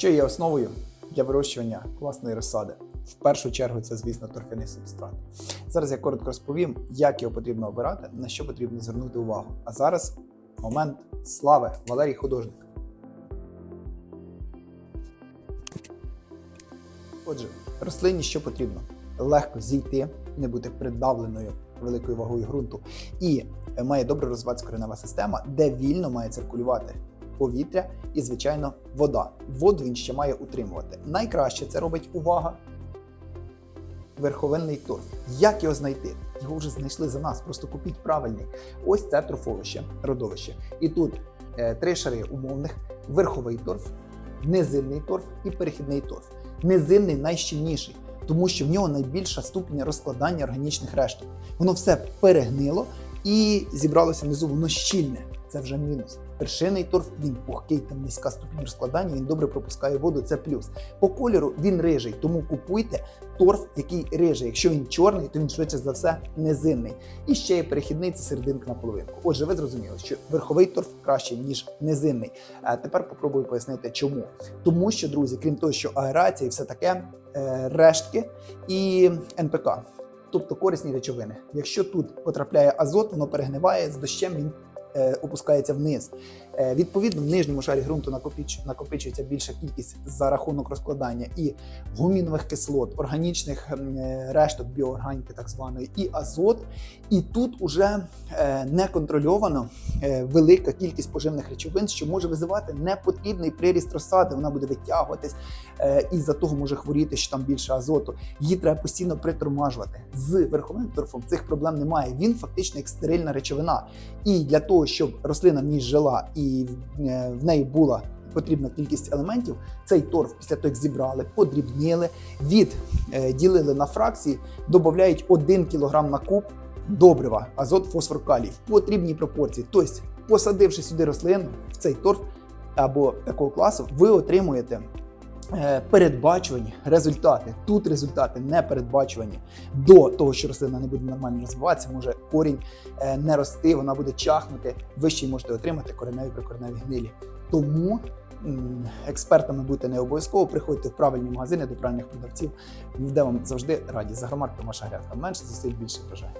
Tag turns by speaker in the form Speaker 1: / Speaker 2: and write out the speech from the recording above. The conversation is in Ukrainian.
Speaker 1: Що є основою для вирощування класної розсади? В першу чергу це, звісно, торфяний субстрат. Зараз я коротко розповім, як його потрібно обирати, на що потрібно звернути увагу. А зараз момент слави Валерій Художник. Отже, рослині що потрібно? Легко зійти, не бути придавленою великою вагою ґрунту, і має добре розвиватися коренева система, де вільно має циркулювати повітря і, звичайно, вода. Воду він ще має утримувати. Найкраще це робить увага. Верховинний торф. Як його знайти? Його вже знайшли за нас. Просто купіть правильний. Ось це торфовище, родовище. І тут е, три шари умовних: верховий торф, низинний торф і перехідний торф. Низинний найщільніший, тому що в нього найбільша ступінь розкладання органічних решток. Воно все перегнило і зібралося внизу, воно щільне. Це вже мінус. Першинний торф він пухкий, там низька ступінь розкладання, він добре пропускає воду. Це плюс. По кольору він рижий, тому купуйте торф, який рижий. Якщо він чорний, то він швидше за все низинний. І ще є перехідний це серединка на половинку. Отже, ви зрозуміли, що верховий торф краще ніж низинний. А тепер попробую пояснити, чому. Тому що, друзі, крім того, що аерація і все таке, е, рештки і НПК. Тобто корисні речовини. Якщо тут потрапляє азот, воно перегниває з дощем, він е, опускається вниз. Е, відповідно, в нижньому шарі ґрунту накопіч, накопичується більша кількість за рахунок розкладання і гумінових кислот, органічних е, решток біоорганіки, так званої, і азот. І тут уже е, неконтрольовано е, велика кількість поживних речовин, що може визивати непотрібний приріст розсади. Вона буде витягуватись, е, і за того може хворіти, що там більше азоту. Її треба постійно притормажувати. З верховим торфом цих проблем немає. Він фактично як стерильна речовина. І для того, щоб рослина в ній жила і е, в неї була потрібна кількість елементів, цей торф після того, як зібрали, подрібнили, відділили на фракції, додають 1 кг на куб добрива, азот, фосфор, калій в потрібній пропорції. Тобто, посадивши сюди рослину в цей торф або такого класу, ви отримуєте. Е, Передбачувані результати. Тут результати не передбачувані до того, що рослина не буде нормально розвиватися, може корінь е, не рости, вона буде чахнути. Ви ще й можете отримати кореневі прикореневі гнилі. Тому експертами бути не обов'язково. Приходьте в правильні магазини до правильних продавців, де вам завжди раді. Загромарка ваша грядка. Менше зусиль більше врожай.